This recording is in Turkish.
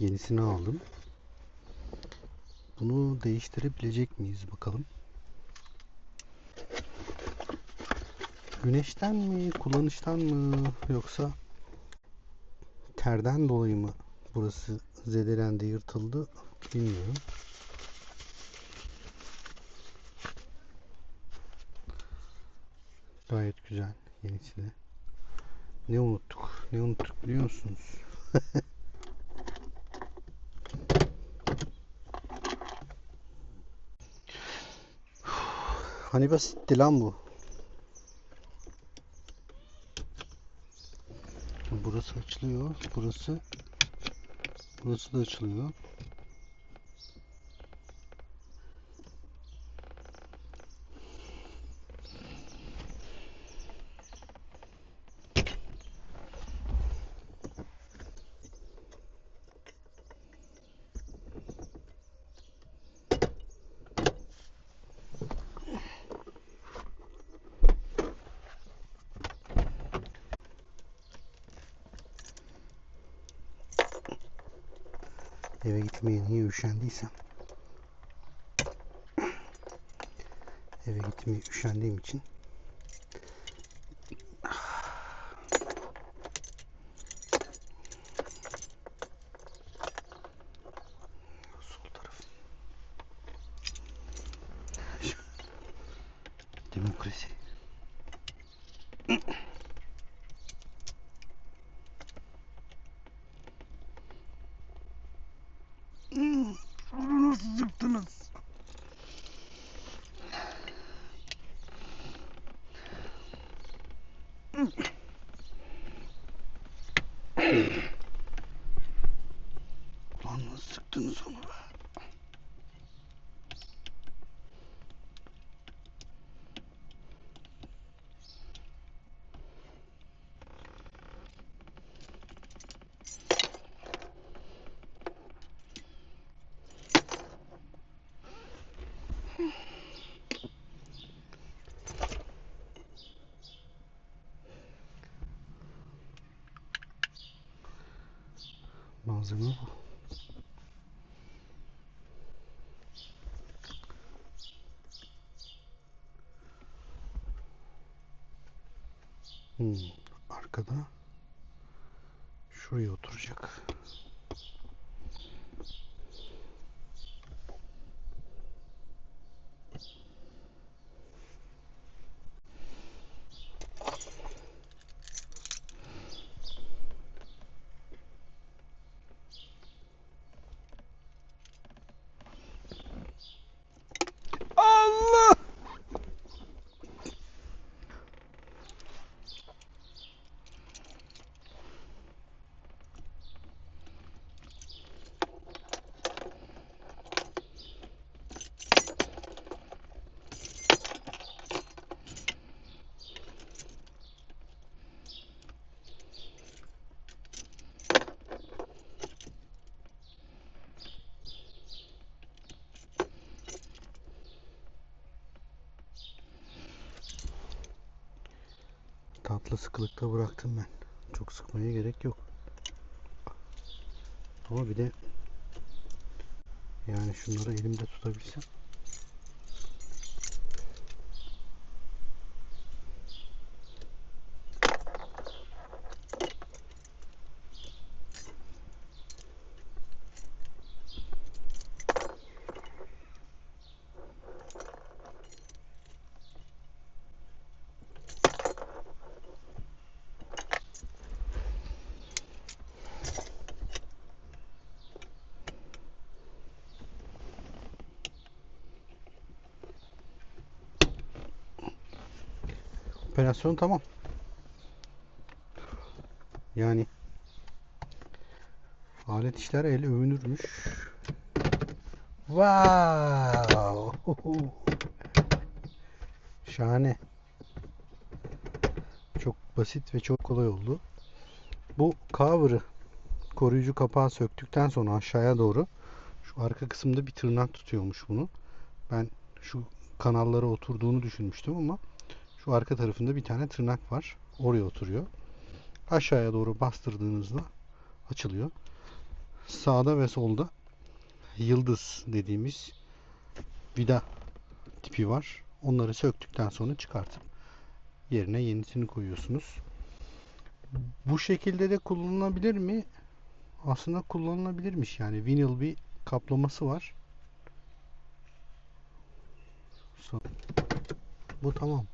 Yenisini aldım. Bunu değiştirebilecek miyiz bakalım. Güneşten mi, kullanıştan mı yoksa terden dolayı mı burası zedelendi, yırtıldı bilmiyorum. Gayet güzel yenisi de. Ne unuttuk? Ne unuttuk biliyor musunuz? Hani basitti lan bu. Burası açılıyor. Burası burası da açılıyor. Eve gitmeye niye üşendiysem. Eve gitmeye üşendiğim için sıktınız onu be? Malzeme bu. Hmm, arkada şuraya oturacak. Tatlı sıkılıkta bıraktım ben. Çok sıkmaya gerek yok. Ama bir de yani şunları elimde tutabilsem. Operasyon tamam. Yani alet işler el övünürmüş. Wow! Şahane. Çok basit ve çok kolay oldu. Bu cover'ı koruyucu kapağı söktükten sonra aşağıya doğru şu arka kısımda bir tırnak tutuyormuş bunu. Ben şu kanallara oturduğunu düşünmüştüm ama şu arka tarafında bir tane tırnak var. Oraya oturuyor. Aşağıya doğru bastırdığınızda açılıyor. sağda ve solda yıldız dediğimiz vida tipi var. Onları söktükten sonra çıkartıp yerine yenisini koyuyorsunuz. Bu şekilde de kullanılabilir mi? Aslında kullanılabilirmiş. Yani vinyl bir kaplaması var. Bu tamam.